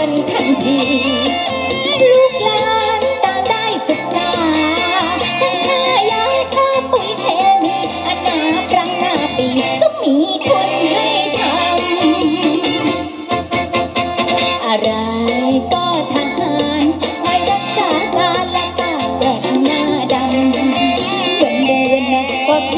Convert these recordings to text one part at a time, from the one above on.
ินทันทีลูกหลานต่างได้ศึกษาทั้งค่ายาค่าปุ๋ยเคมีอนาปรังหน้าปีก็มีคนให้ทำอะไรก็ทานคอยรักษาตาและตาแดงหน้าดำเดินเดืนก็แพ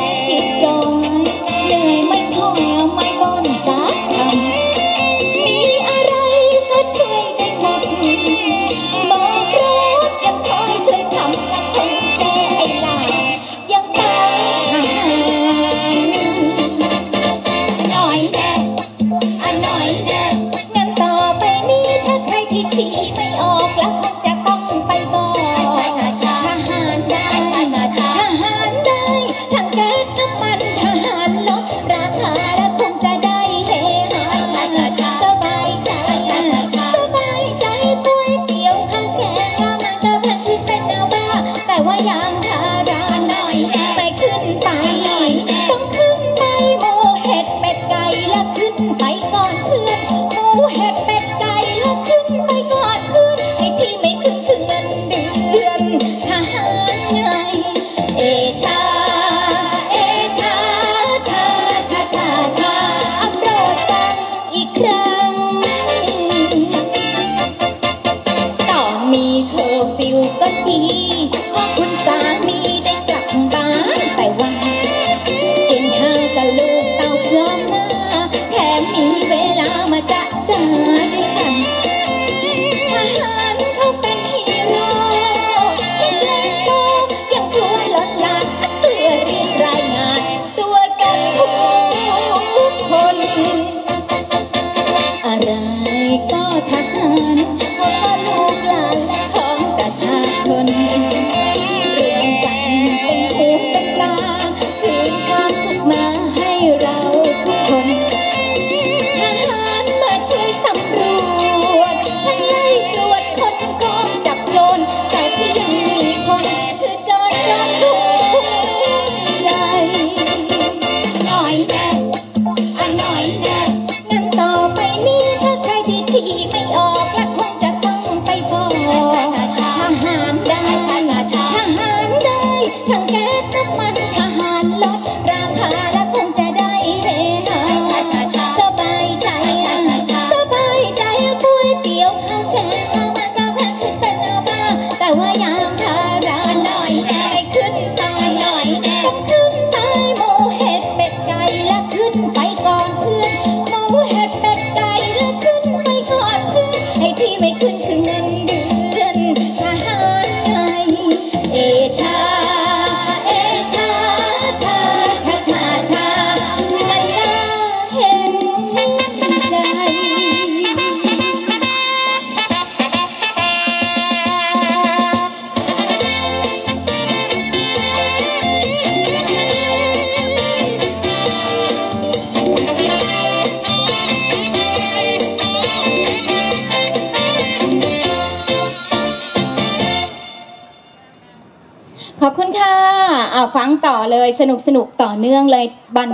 ขอบคุณค่ะอ่าฟังต่อเลยสนุกสนุกต่อเนื่องเลยบัน